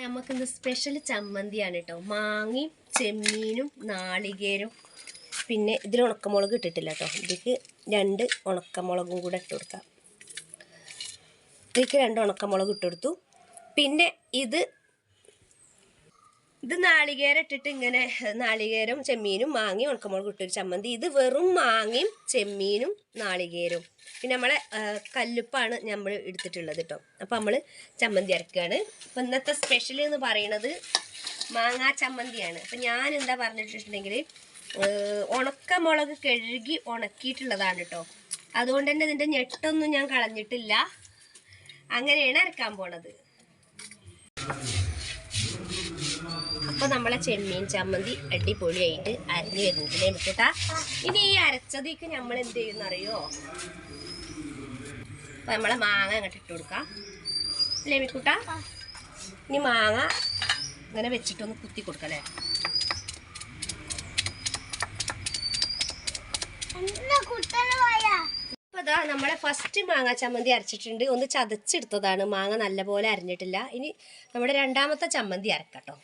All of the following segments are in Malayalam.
നമുക്കിന്ന് സ്പെഷ്യൽ ചമ്മന്തിയാണ് കേട്ടോ മാങ്ങയും ചെമ്മീനും നാളികേരും. പിന്നെ ഇതിൽ ഉണക്കമുളക് ഇട്ടിട്ടില്ല കേട്ടോ ഇതിക്ക് രണ്ട് ഉണക്കമുളകും കൂടെ ഇട്ട് കൊടുക്കാം. ഇതിക്ക് രണ്ട് ഉണക്കമുളക് ഇട്ട് കൊടുത്തു. പിന്നെ ഇത് ഇത് നാളികേരം ഇട്ടിട്ട് ഇങ്ങനെ നാളികേരം ചെമ്മീനും മാങ്ങയും ഉണക്കമുളക് ഇട്ടൊരു ചമ്മന്തി. ഇത് വെറും മാങ്ങയും ചെമ്മീനും നാളികേരവും. പിന്നെ നമ്മളെ കല്ലുപ്പാണ് നമ്മൾ എടുത്തിട്ടുള്ളത് കേട്ടോ അപ്പം നമ്മൾ ചമ്മന്തി അരക്കുകയാണ് അപ്പം ഇന്നത്തെ സ്പെഷ്യൽ എന്ന് പറയുന്നത് മാങ്ങാ ചമ്മന്തിയാണ്. അപ്പം ഞാൻ എന്താ പറഞ്ഞിട്ടുണ്ടെങ്കിൽ ഉണക്കമുളക് കഴുകി ഉണക്കിയിട്ടുള്ളതാണ് കേട്ടോ അതുകൊണ്ട് തന്നെ ഇതിന്റെ ഞെട്ടൊന്നും ഞാൻ കളഞ്ഞിട്ടില്ല. അങ്ങനെയാണ് അരക്കാൻ പോണത്. അപ്പൊ നമ്മളെ ചെമ്മീൻ ചമ്മന്തി അടിപൊളിയായിട്ട് അരഞ്ഞ് വരുന്നതിനെ വിട്ടിട്ടാ ഇനി ഈ അരച്ചതേക്ക് നമ്മൾ എന്ത് ചെയ്യുന്ന അറിയോ അപ്പൊ നമ്മളെ മാങ്ങ അങ്ങോട്ട് ഇട്ട് കൊടുക്കാം. അല്ലേ മിക്കുട്ട? ഇനി മാങ്ങ ഇങ്ങനെ വെച്ചിട്ടൊന്ന് കുത്തി കൊടുക്കല്ലേ അതാ നമ്മളെ ഫസ്റ്റ് മാങ്ങ ചമ്മന്തി അരച്ചിട്ടുണ്ട്. ഒന്ന് ചതച്ചെടുത്തതാണ്. മാങ്ങ നല്ലപോലെ അരഞ്ഞിട്ടില്ല. ഇനി നമ്മുടെ രണ്ടാമത്തെ ചമ്മന്തി അരക്കട്ടോ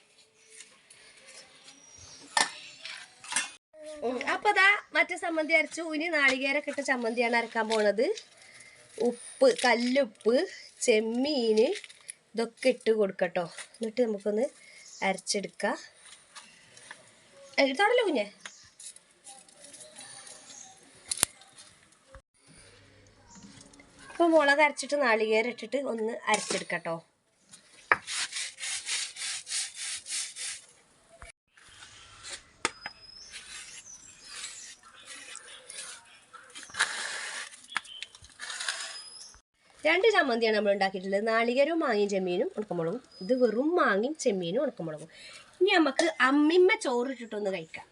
അപ്പൊ അതാ മറ്റേ ചമ്മന്തി അരച്ചു. ഇനി നാളികേരൊക്കെ ഇട്ട ചമ്മന്തിയാണ് അരക്കാൻ പോണത്. ഉപ്പ് കല്ലുപ്പ് ചെമ്മീന് ഇതൊക്കെ ഇട്ട് കൊടുക്കട്ടോ. എന്നിട്ട് നമുക്കൊന്ന് അരച്ചെടുക്കാം. എടുത്തോടല്ലോ കുഞ്ഞെ? ഇപ്പൊ മുളക് അരച്ചിട്ട് നാളികേരം ഇട്ടിട്ട് ഒന്ന് അരച്ചെടുക്കട്ടോ. രണ്ട് ചമ്മന്തിയാണ് നമ്മൾ ഉണ്ടാക്കിയിട്ടുള്ളത്. നാളികേരവും മാങ്ങയും ചെമ്മീനും ഉണക്കമുളകും. ഇത് വെറും മാങ്ങയും ചെമ്മീനും ഉണക്കമുളകും. ഇനി നമുക്ക് അമ്മിമ്മ ചോറിട്ടിട്ടൊന്ന് കഴിക്കാം.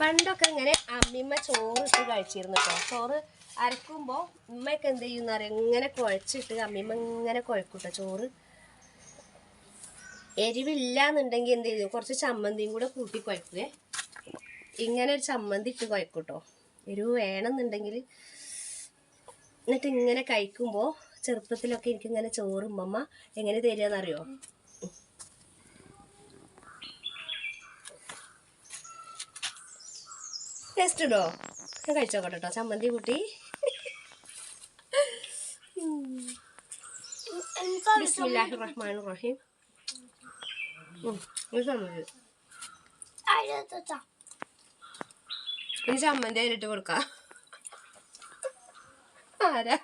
പണ്ടൊക്കെ ഇങ്ങനെ അമ്മിമ്മ ചോറിട്ട് കഴിച്ചിരുന്നു കേട്ടോ. ചോറ് അരക്കുമ്പോൾ ഉമ്മയൊക്കെ എന്ത് ചെയ്യുന്ന അറിയാം? ഇങ്ങനെ കുഴച്ചിട്ട് അമ്മിമ്മ ഇങ്ങനെ കുഴക്കൂട്ടോ ചോറ്. എരിവില്ല എന്നുണ്ടെങ്കിൽ എന്ത് ചെയ്യും കുറച്ച് ചമ്മന്തിയും കൂടെ കൂട്ടി കുഴക്കുക ഇങ്ങനെ ഒരു ചമ്മന്തി ഇട്ട് കുഴക്കൂട്ടോ. എരിവ് വേണമെന്നുണ്ടെങ്കിൽ എന്നിട്ട് ഇങ്ങനെ കഴിക്കുമ്പോൾ ചെറുപ്പത്തിലൊക്കെ എനിക്ക് ഇങ്ങനെ ചോറും അമ്മ എങ്ങനെ തരികയെന്നറിയോ ടേസ്റ്റ് ഇടോ. ഞാൻ കഴിച്ചോക്കട്ടെ കേട്ടോ ചമ്മന്തി കൂട്ടി. ബിസ്മില്ലാഹി റഹ്മാൻ റഹീം ചമ്മന്തി അതിലിട്ട് കൊടുക്കാം. Para!